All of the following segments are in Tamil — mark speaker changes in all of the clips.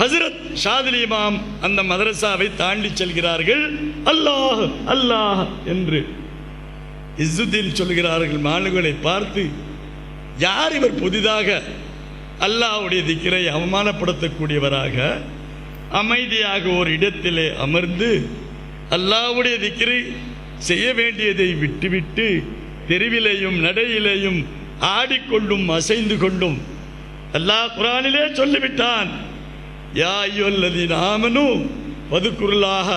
Speaker 1: ஹசரத் ஷாதிலி இமாம் அந்த மதரசாவை தாண்டி செல்கிறார்கள். அல்லாஹ் அல்லாஹ் என்று இஸ்ஸுதீன் சொல்கிறார்கள் மாணவர்களை பார்த்து யார் இவர் புதிதாக அல்லாஹ்வுடைய திக்கரை அவமானப்படுத்தக்கூடியவராக? அமைதியாக ஒரு இடத்திலே அமர்ந்து அல்லாஹ்வுடைய திக்கரை செய்ய வேண்டியதை விட்டுவிட்டு தெருவிலேயும் நடையிலேயும் ஆடிக்கொண்டும் அசைந்து கொண்டும் அல்லாஹ் குரானிலே சொல்லிவிட்டான். யா அல்லது ஆமனு பதுக்குருளாக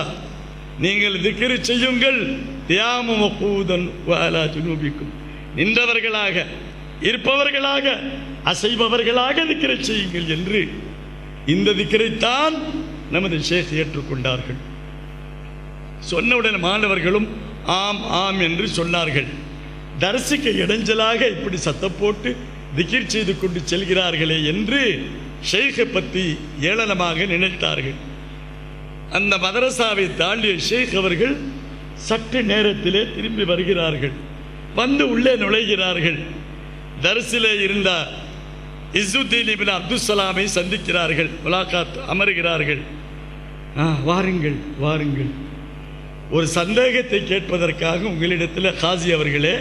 Speaker 1: நீங்கள் திக்கிரி செய்யுங்கள். தியாம கூதன் வாலா ஜுனூபிக்கும். நின்றவர்களாக இருப்பவர்களாக அசைபவர்களாக திக்கிரை செய்யுங்கள் என்று இந்த திக்கரைத்தான் நமது ஷேக் ஏற்றுக்கொண்டார்கள். சொன்னவுடன் மாணவர்களும் ஆம் ஆம் என்று சொன்னார்கள். தரிசிக்க இடைஞ்சலாக இப்படி சத்தம் போட்டு திகிர் செய்து கொண்டு செல்கிறார்களே என்று ஷேக்கை பற்றி ஏளனமாக நினைத்தார்கள். அந்த மதரசாவை தாண்டிய ஷேக் அவர்கள் சற்று நேரத்திலே திரும்பி வருகிறார்கள். வந்து உள்ளே நுழைகிறார்கள். தரிசிலே இருந்த இசுத்தீன் இபின் அப்துல் சலாமை சந்திக்கிறார்கள். முலாகாத் அமருகிறார்கள். ஆ வாருங்கள் வாருங்கள். ஒரு சந்தேகத்தை கேட்பதற்காக உங்களிடத்தில் காசி அவர்களே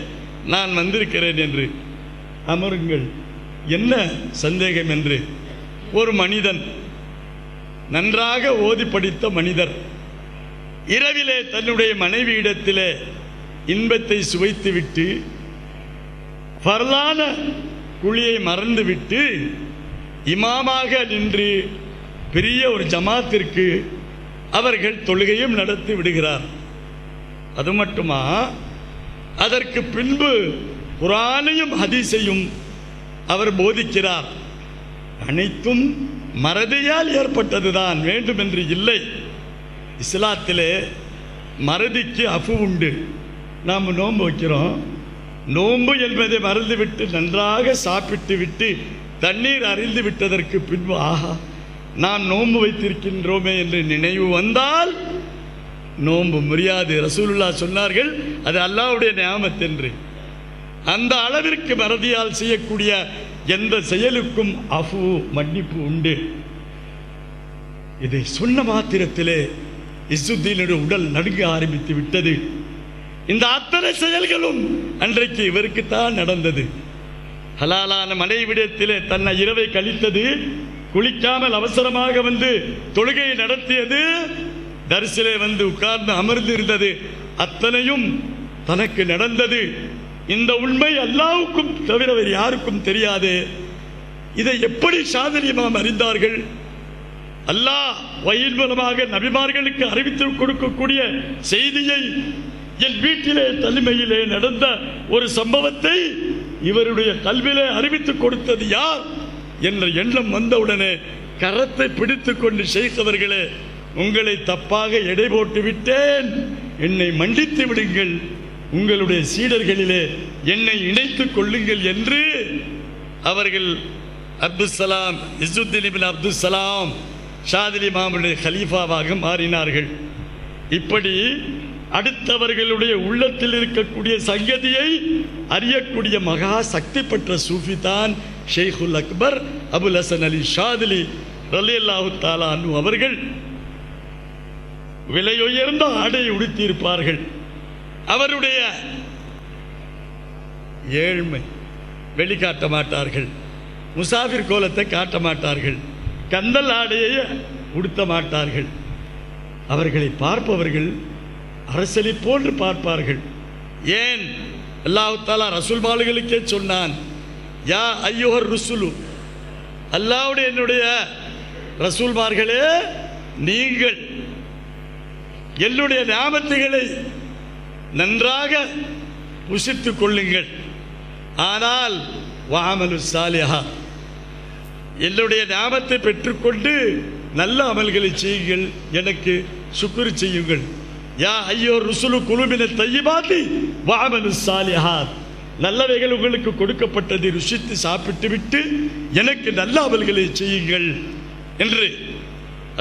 Speaker 1: நான் வந்திருக்கிறேன் என்று. அமருங்கள். என்ன சந்தேகம் என்று? ஒரு மனிதன் நன்றாக ஓதி படித்த மனிதர் இரவிலே தன்னுடைய மனைவியிடத்திலே இன்பத்தை சுவைத்துவிட்டு பரலான குழியை மறந்துவிட்டு இமாமாக நின்று பெரிய ஒரு ஜமாத்திற்கு அவர்கள் தொழுகையும் நடத்தி விடுகிறார். அது மட்டுமா? அதற்கு பின்பு குரானையும் ஹதீஸையும் அவர் போதிக்கிறார். அனைத்தும் மறதியால் ஏற்பட்டதுதான் வேண்டுமென்று இல்லை. இஸ்லாத்திலே மறதிக்கு அஃபு உண்டு. நாம் நோன்பு வைக்கிறோம். நோன்பு என்பதை மறந்துவிட்டு நன்றாக சாப்பிட்டு விட்டு தண்ணீர் அறிந்து விட்டதற்கு பின்பு ஆஹா நாம் நோன்பு வைத்திருக்கின்றோமே என்று நினைவு வந்தால் நோன்பு முடியாது ரசூலுல்லா சொன்னார்கள் அது அல்லாவுடைய நியாமத்தென்று. அந்த அளவிற்கு மறதியால் செய்யக்கூடிய எந்த செயலுக்கும் அஃபு மன்னிப்பு உண்டு. இதை சொன்ன மாத்திரத்திலே இசுத்தீனுடைய உடல் நடுங்க ஆரம்பித்து விட்டது. இந்த அத்தனை செயல்களும் அன்றைக்கு இவருக்குத்தான் நடந்தது. ஹலாலான மனைவிடத்திலே தன்னை இரவை கழித்தது குளிக்காமல் அவசரமாக வந்து தொழுகையை நடத்தியது தரிசிலே வந்து உட்கார்ந்து அமர்ந்து இருந்தது அத்தனையும் தனக்கு நடந்தது. இந்த உண்மை அல்லாவுக்கும் தவிர வேறு யாருக்கும் தெரியாது. இதை எப்படி சாதனியமாம் அறிந்தார்கள்? அல்லாஹ் வயல் மூலமாக நபிமார்களுக்கு அறிவித்து கொடுக்கக்கூடிய செய்தியை என் வீட்டிலே தனிமையிலே நடந்த ஒரு சம்பவத்தை இவருடைய கல்வியிலே அறிவித்துக் கொடுத்தது யார்? என்ற எண்ணம் வந்தவுடனே கரத்தை பிடித்து கொண்டு செய்தவர்களே உங்களை தப்பாக எடை போட்டு விட்டேன் என்னை மன்னித்து விடுங்கள். உங்களுடைய சீடர்களிலே என்னை இணைத்துக் கொள்ளுங்கள் என்று அவர்கள் அப்துல் சலாம் இசுத்தீன் அப்துல் சலாம் ஷாதிலி மாமனுடைய கலீஃபாவாக மாறினார்கள். இப்படி அடுத்தவர்களுடைய உள்ளத்தில் இருக்கக்கூடிய சங்கதியை அறியக்கூடிய மகா சக்தி பெற்ற சூஃபி தான் ஷேகுல் அக்பர் அபுல் ஹசன் அலி ஷாதிலி ரலி அல்லாஹு தாலானு அவர்கள். விலையுயர்ந்த ஆடை உடுத்தியிருப்பார்கள் அவருடைய ஏழ்மை வெளிக்காட்ட மாட்டார்கள். முசாஃபிர் கோலத்தை காட்ட மாட்டார்கள். கந்தல் ஆடையை உடுத்த மாட்டார்கள். அவர்களை பார்ப்பவர்கள் அரசலை போன்று பார்ப்பார்கள். ஏன்? அல்லாஹாலா ரசூல் ரசூல்மார்களுக்கே சொன்னான் யா ஐயோர் ருசுலு அல்லாவுடைய என்னுடைய ரசூல்மார்களே நீங்கள் என்னுடைய ஞாபகத்துகளை நன்றாக புசித்துக் கொள்ளுங்கள். ஆனால் வாமலு சாலியா என்னுடைய நாமத்தை பெற்றுக்கொண்டு நல்ல அமல்களை செய்யுங்கள் எனக்கு சுக்குரு செய்யுங்கள். யா ஐயோ ருசுலு குழுமின தையபாத்தி வாமனு சாலிஹாத் நல்லவைகள் உங்களுக்கு கொடுக்கப்பட்டதை ருசித்து சாப்பிட்டு விட்டு எனக்கு நல்ல அமல்களை செய்யுங்கள் என்று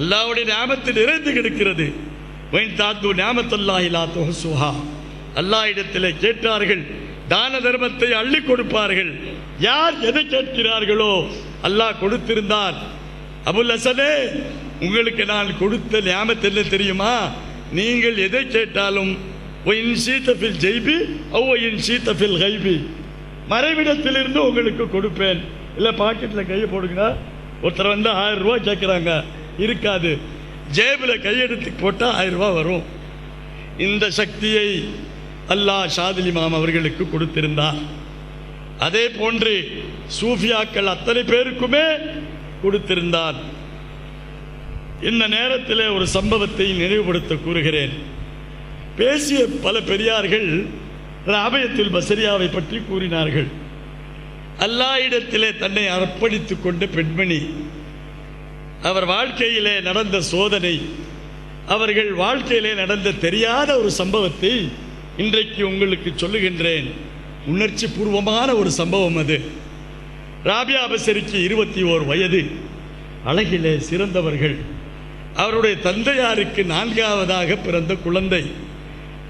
Speaker 1: அல்லாவுடைய நாமத்தில் நிறைந்து கிடக்கிறது. வைன் தாத்து ஞாபத்தல்லாஹி லா துஹசுஹா. அல்லாஹ் இடத்திலே கேட்டார்கள் தான தர்மத்தை அள்ளி கொடுப்பார்கள். யார் எதை கேட்கிறார்களோ அல்லாஹ் கொடுத்திருந்தார். அபுல் அசதே உங்களுக்கு நான் கொடுத்த ஞாபகத்தில் என்ன தெரியுமா? நீங்கள் எதை கேட்டாலும் ஒயின் சீத்தஃபில் ஜெய்பி ஒயின் சீத்தஃபில் கைபி. மறைவிடத்திலிருந்து உங்களுக்கு கொடுப்பேன். இல்லை பாக்கெட்டில் கையை போடுங்க ஒருத்தர் வந்து ஆயிரம் ரூபா கேட்குறாங்க இருக்காது. ஜேபில் கையெடுத்து போட்டால் ஆயிரம் ரூபாய் வரும். இந்த சக்தியை அல்லாஹ் ஷாதிலிமாம் அவர்களுக்கு கொடுத்திருந்தார். அதே போன்று சூஃபியாக்கள் அத்தனை பேருக்குமே கொடுத்திருந்தான் இந்த நேரத்தில் ஒரு சம்பவத்தை நினைவுபடுத்த கூறுகிறேன். பேசிய பல பெரியார்கள் ராமயத்தில் பசரியாவை பற்றி கூறினார்கள். அல்லாஹ்விடத்திலே தன்னை அர்ப்பணித்துக் கொண்ட பெண்மணி அவர் வாழ்க்கையிலே நடந்த சோதனை அவர்கள் வாழ்க்கையிலே நடந்த தெரியாத ஒரு சம்பவத்தை இன்றைக்கு உங்களுக்கு சொல்லுகின்றேன் உணர்ச்சி பூர்வமான ஒரு சம்பவம் அது. ராபியா பசரிக்கு இருபத்தி ஓர் வயது. அழகிலே சிறந்தவர்கள். அவருடைய தந்தையாருக்கு நான்காவதாக பிறந்த குழந்தை.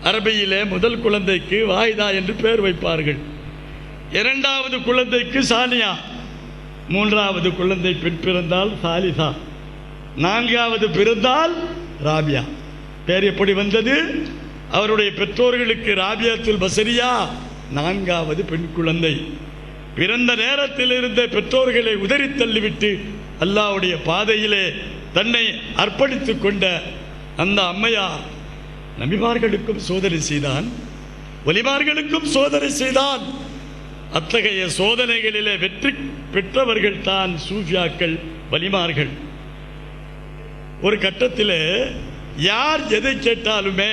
Speaker 1: அரபியிலே முதல் குழந்தைக்கு வாய்தா என்று பெயர் வைப்பார்கள். இரண்டாவது குழந்தைக்கு சானியா. மூன்றாவது குழந்தை பெண் பிறந்தால் சாலிசா. நான்காவது பிறந்தால் ராபியா. பேர் எப்படி வந்தது? அவருடைய பெற்றோர்களுக்கு ராபியாத்துல் பசரியா நான்காவது பெண் குழந்தை. பிறந்த நேரத்தில் இருந்த பெற்றோர்களை உதறி தள்ளிவிட்டு அல்லாவுடைய பாதையிலே தன்னை அர்ப்பணித்து கொண்ட அந்த அம்மையார் நபிமார்களுக்கும் சோதனை செய்தான். ஒலிமார்களுக்கும் சோதனை செய்தான். அத்தகைய சோதனைகளிலே வெற்றி பெற்றவர்கள் தான் சூஃபியாக்கள் வலிமார்கள். ஒரு கட்டத்தில் யார் எதை கேட்டாலுமே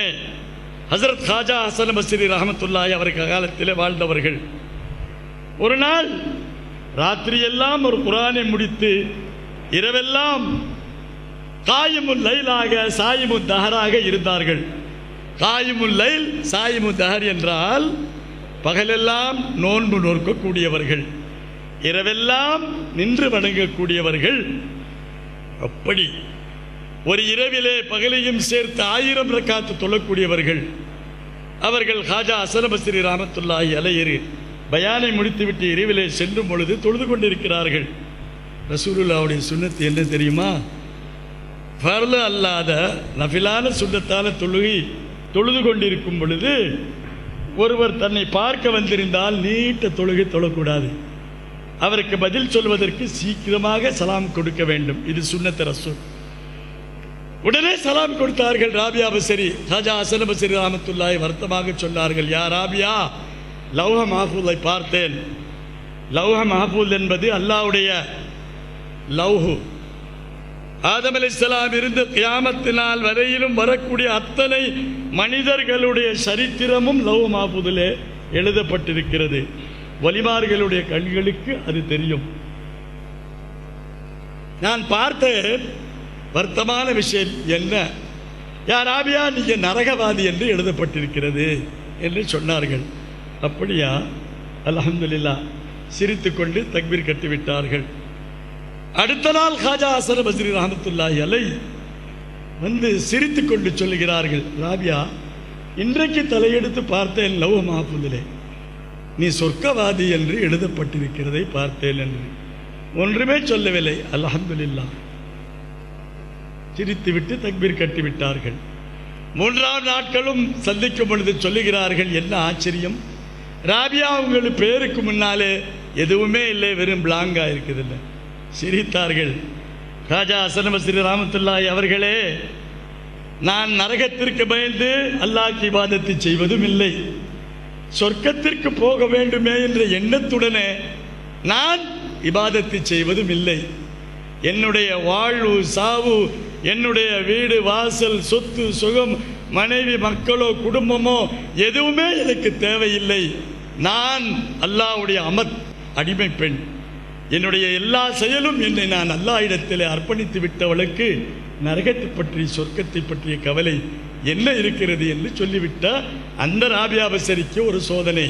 Speaker 1: ஹசரத் ஹாஜா ஹசன் பஸ்ரி ரஹமத்துல்லாய் அவர் காலத்தில் வாழ்ந்தவர்கள். ஒரு நாள் ராத்திரியெல்லாம் ஒரு குரானை முடித்து இரவெல்லாம் காயமுல் லைலாக சாயிமு தஹராக இருந்தார்கள். காயமுல் லைல் சாயிமு தஹர் என்றால் பகலெல்லாம் நோன்பு நோக்கக்கூடியவர்கள் இரவெல்லாம் நின்று வணங்கக்கூடியவர்கள். அப்படி ஒரு இரவிலே பகலையும் சேர்த்து ஆயிரம் ரக்காத்து தொழக்கூடியவர்கள். அவர்கள் ஹாஜா அசனபஸ்ரி ராமத்துல்லாஹி அலையரு பயானை முடித்துவிட்டு இரவிலே சென்றும் பொழுது தொழுது கொண்டிருக்கிறார்கள். ரசூலுல்லாவுடைய சுண்ணத்து என்ன தெரியுமா? ஃபர்லு அல்லாத நஃபிலான சுண்ணத்தான தொழுகை தொழுது கொண்டிருக்கும் பொழுது ஒருவர் தன்னை பார்க்க வந்திருந்தால் நீட்ட தொழுகை தொழக்கூடாது. அவருக்கு பதில் சொல்வதற்கு சீக்கிரமாக சலாம் கொடுக்க வேண்டும். இது சுண்ணத்த ரசூல். உடனே சலாம் கொடுத்தார்கள் ராபியா பசரி ராஜா அசன பசரி ராமத்துல்லாய் வருத்தமாக சொன்னார்கள் யா ராபியா லௌஹ மஹபூலை பார்த்தேன். லௌஹ மஹபூல் என்பது அல்லாஹ்வுடைய லௌஹு. ஆதம் அலைஹிஸ்ஸலாம் இருந்து கியாமத்து வரையிலும் வரக்கூடிய அத்தனை மனிதர்களுடைய சரித்திரமும் லவ் மாபுதிலே எழுதப்பட்டிருக்கிறது. வலிமார்களுடைய கண்களுக்கு அது தெரியும். நான் பார்த்தேன் வருத்தமான விஷயம் என்ன? யார் ஆபியா நீங்க நரகவாதி என்று எழுதப்பட்டிருக்கிறது என்று சொன்னார்கள். அப்படியா? அல்ஹம்துலில்லா சிரித்துக்கொண்டு தக்பீர் கட்டிவிட்டார்கள். அடுத்த நாள் ஹாஜா ஹசன் பஸ்ரி ரஹமத்துல்லாஹி அலை வந்து சிரித்து கொண்டு சொல்லுகிறார்கள் ராபியா இன்றைக்கு தலையெடுத்து பார்த்தேன் லவ் மாஹபூதிலே நீ சொர்க்கவாதி என்று எழுதப்பட்டிருக்கிறதை பார்த்தேன் என்று. ஒன்றுமே சொல்லவில்லை அல்ஹம்துலில்லா சிரித்துவிட்டு தக்பீர் கட்டிவிட்டார்கள். மூன்றாம் நாட்களும் சந்திக்கும் பொழுது சொல்லுகிறார்கள் என்ன ஆச்சரியம்? ராபியா உங்களுக்கு பேருக்கு முன்னாலே எதுவுமே இல்லை வெறும் பிளாங்காக இருக்குதில்லை சிரித்தார்கள். ராஜா அசனம ஸ்ரீ ராமத்துல்லாய் அவர்களே நான் நரகத்திற்கு பயந்து அல்லாஹ் இபாதத்தை செய்வதும் இல்லை. சொர்க்கத்திற்கு போக வேண்டுமே என்ற எண்ணத்துடனே நான் இபாதத்தை செய்வதும் இல்லை. என்னுடைய வாழ்வு சாவு என்னுடைய வீடு வாசல் சொத்து சுகம் மனைவி மக்களோ குடும்பமோ எதுவுமே எனக்கு தேவையில்லை. நான் அல்லாவுடைய அமத் அடிமை பெண். என்னுடைய எல்லா செயலும் என்னை நான் அல்லாஹ்விடத்தில் அர்ப்பணித்து விட்டவளுக்கு நரகத்தை பற்றி சொர்க்கத்தை பற்றிய கவலை என்ன இருக்கிறது என்று சொல்லிவிட்ட அந்த ராபியாபசரிக்கு ஒரு சோதனை.